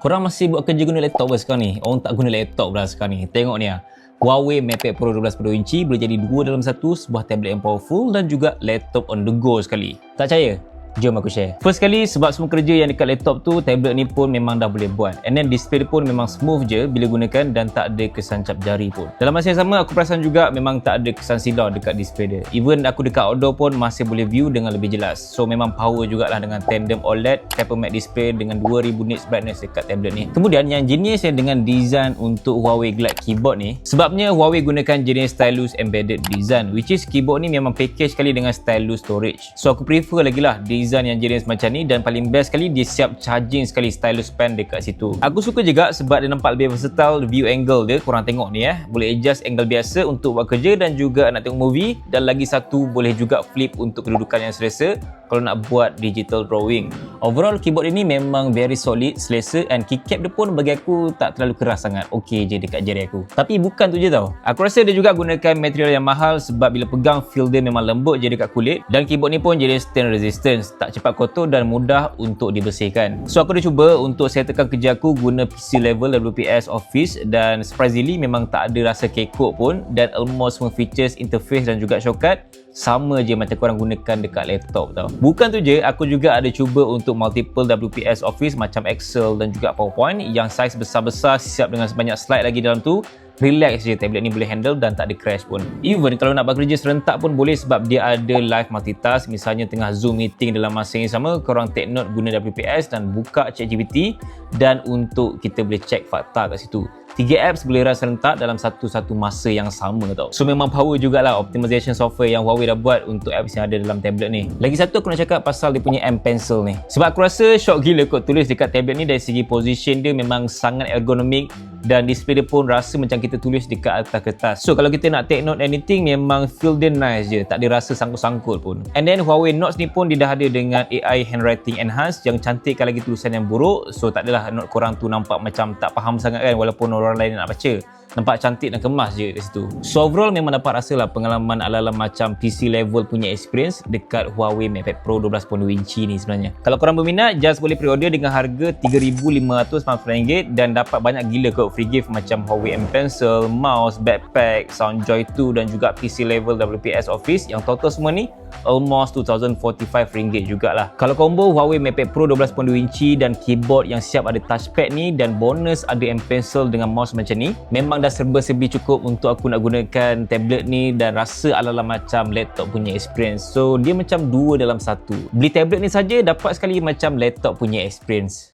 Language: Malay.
Korang masih buat kerja guna laptop ke sekarang ni? Orang tak guna laptop dah sekarang ni. Tengok ni lah. Huawei MatePad Pro 12.2 inci boleh jadi dua dalam satu, sebuah tablet yang powerful dan juga laptop on the go sekali. Tak percaya? Jom aku share. First kali sebab semua kerja yang dekat laptop tu tablet ni pun memang dah boleh buat. And then display pun memang smooth je bila gunakan dan tak ada kesan cap jari pun. Dalam masa yang sama aku perasan juga memang tak ada kesan silau dekat display dia. Even aku dekat outdoor pun masih boleh view dengan lebih jelas. So memang power jugalah dengan tandem OLED Hyper Matte display dengan 2000 nits brightness dekat tablet ni. Kemudian yang jenis yang dengan design untuk Huawei Glide keyboard ni sebabnya Huawei gunakan jenis stylus embedded design which is keyboard ni memang package sekali dengan stylus storage. So aku prefer lagi lah design yang jenis macam ni dan paling best sekali dia siap charging sekali stylus pen dekat situ. Aku suka juga sebab dia nampak lebih versatile view angle dia korang tengok ni eh. Boleh adjust angle biasa untuk buat kerja dan juga nak tengok movie dan lagi satu boleh juga flip untuk kedudukan yang selesa kalau nak buat digital drawing. Overall keyboard ini memang very solid, selesa and keycap dia pun bagi aku tak terlalu keras sangat. Okey je dekat jari aku. Tapi bukan tu je tau. Aku rasa dia juga gunakan material yang mahal sebab bila pegang feel dia memang lembut je dekat kulit dan keyboard ni pun jenis stain resistance, tak cepat kotor dan mudah untuk dibersihkan. So aku dah cuba untuk settlekan kerja aku guna PC level WPS Office dan surprisingly memang tak ada rasa kekok pun dan almost semua features, interface dan juga shortcut sama je macam korang gunakan dekat laptop tau. Bukan tu je, aku juga ada cuba untuk multiple WPS Office macam Excel dan juga PowerPoint yang saiz besar-besar siap dengan sebanyak slide lagi dalam tu relax je tablet ni boleh handle dan tak ada crash pun. Even kalau nak bekerja serentak pun boleh sebab dia ada live multitask misalnya tengah Zoom meeting dalam masa yang sama korang take note guna WPS dan buka ChatGPT dan untuk kita boleh check fakta kat situ. Tiga apps boleh run serentak dalam satu-satu masa yang sama tau. So memang power jugalah optimization software yang Huawei dah buat untuk apps yang ada dalam tablet ni. Lagi satu aku nak cakap pasal dia punya M Pencil ni. Sebab aku rasa shock gila kot tulis dekat tablet ni dari segi position dia memang sangat ergonomik dan display dia pun rasa macam kita tulis dekat atas kertas. So kalau kita nak take note anything memang feel dia nice je, tak ada rasa sangkut-sangkut pun. And then Huawei Notes ni pun dia dah ada dengan AI handwriting enhanced yang cantikkan lagi tulisan yang buruk. So tak adalah note korang tu nampak macam tak faham sangat kan walaupun orang lain nak baca nampak cantik dan kemas je kat situ. So overall memang dapat rasa lah pengalaman ala-ala macam PC level punya experience dekat Huawei MatePad Pro 12.2 inci ni sebenarnya. Kalau korang berminat, just boleh pre-order dengan harga RM3,590 dan dapat banyak gila kot free gift macam Huawei M Pencil, mouse, backpack, Soundjoy 2 dan juga PC level WPS Office yang total semua ni almost RM2,045 jugalah. Kalau combo Huawei MatePad Pro 12.2 inci dan keyboard yang siap ada touchpad ni dan bonus ada M Pencil dengan mouse macam ni, memang dah serba-serbi cukup untuk aku nak gunakan tablet ni dan rasa ala-ala macam laptop punya experience. So dia macam dua dalam satu. Beli tablet ni saja dapat sekali macam laptop punya experience.